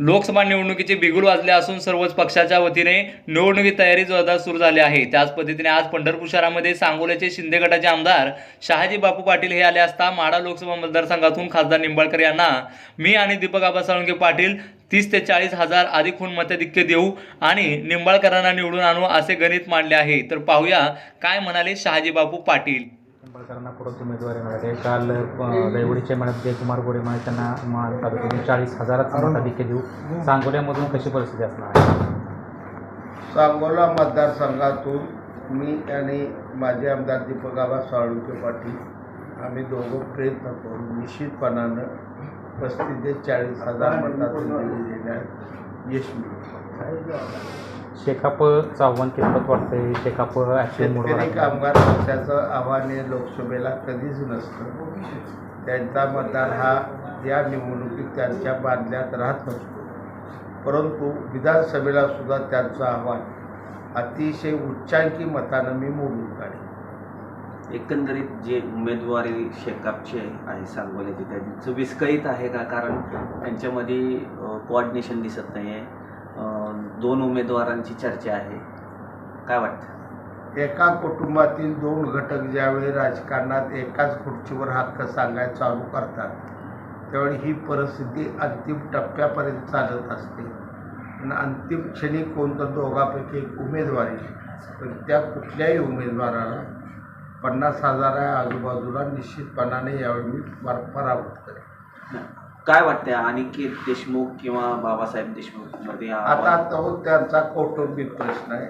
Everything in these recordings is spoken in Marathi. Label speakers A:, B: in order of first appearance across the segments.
A: लोकसभा निवडणुकीचे बिगुल वाजले असून सर्वच पक्षाच्या वतीने निवडणुकी तयारी जोरदार सुरू झाली आहे. त्याच पद्धतीने आज पंढरपूर शहरामध्ये सांगोल्याचे शिंदे गटाचे आमदार शहाजी बापू पाटील हे आले असता माडा लोकसभा मतदारसंघातून खासदार निंबाळकर यांना मी आणि दीपक आबा साळुंके पाटील तीस ते चाळीस हजार अधिक खून मताधिक्य देऊ आणि निंबाळकरांना निवडून आणू असे गणित मांडले आहे. तर पाहूया काय म्हणाले शहाजी बापू पाटील.
B: निंबाळकरांना परत उमेदवारी मिळाली काल अ, दैवडीचे कुमार जयकुमार गोरे त्यांना माल तालुक्यातून चाळीस हजाराचा मताधिक्य देऊ सांगोल्यामधून कशी परिस्थिती असणार आहे?
C: सांगोला मतदारसंघातून मी आणि माझे आमदार दीपक आबा साळुंके पाटील आम्ही दोघं प्रयत्न करून निश्चितपणानं पस्तीस ते चाळीस हजार मतातून निवडून यश मिळू
B: शेकापचं आव्हान कितपत वाटतंय? शेकाप
C: शेतकरी. कामगार पक्षाचं आव्हान हे लोकसभेला कधीच नसतं. त्यांचा मतदार हा या निवडणुकीत त्यांच्या बांधल्यात राहत नसतो. परंतु विधानसभेला सुद्धा त्यांचं आव्हान अतिशय उच्चांकी मतानं मी मोडून काढेन.
D: एकंदरीत जे उमेदवारी शेकापचे आहे सांगोल्याची त्यांचं विस्कळीत आहे का? कारण त्यांच्यामध्ये कोऑर्डिनेशन दिसत नाही आहे दोन उमेदवारांची चर्चा आहे. काय वाटतं?
C: एका कुटुंबातील दोन घटक ज्यावेळी राजकारणात एकाच खुर्चीवर हक्क सांगायला चालू करतात त्यावेळी ही परिस्थिती अंतिम टप्प्यापर्यंत चालत असते. आणि अंतिम क्षणी कोणतं दोघापैकी एक उमेदवारी पण त्या कुठल्याही उमेदवाराला पन्नास हजारा आजूबाजूला निश्चितपणाने यावेळी मी पर- पराभूत करेन.
D: काय वाटतं अनिकेत देशमुख किंवा बाबासाहेब देशमुखमध्ये
C: आता तो त्यांचा कौटुंबिक प्रश्न आहे.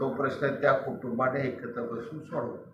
C: तो प्रश्न त्या कुटुंबाने एकत्र बसून सोडवला.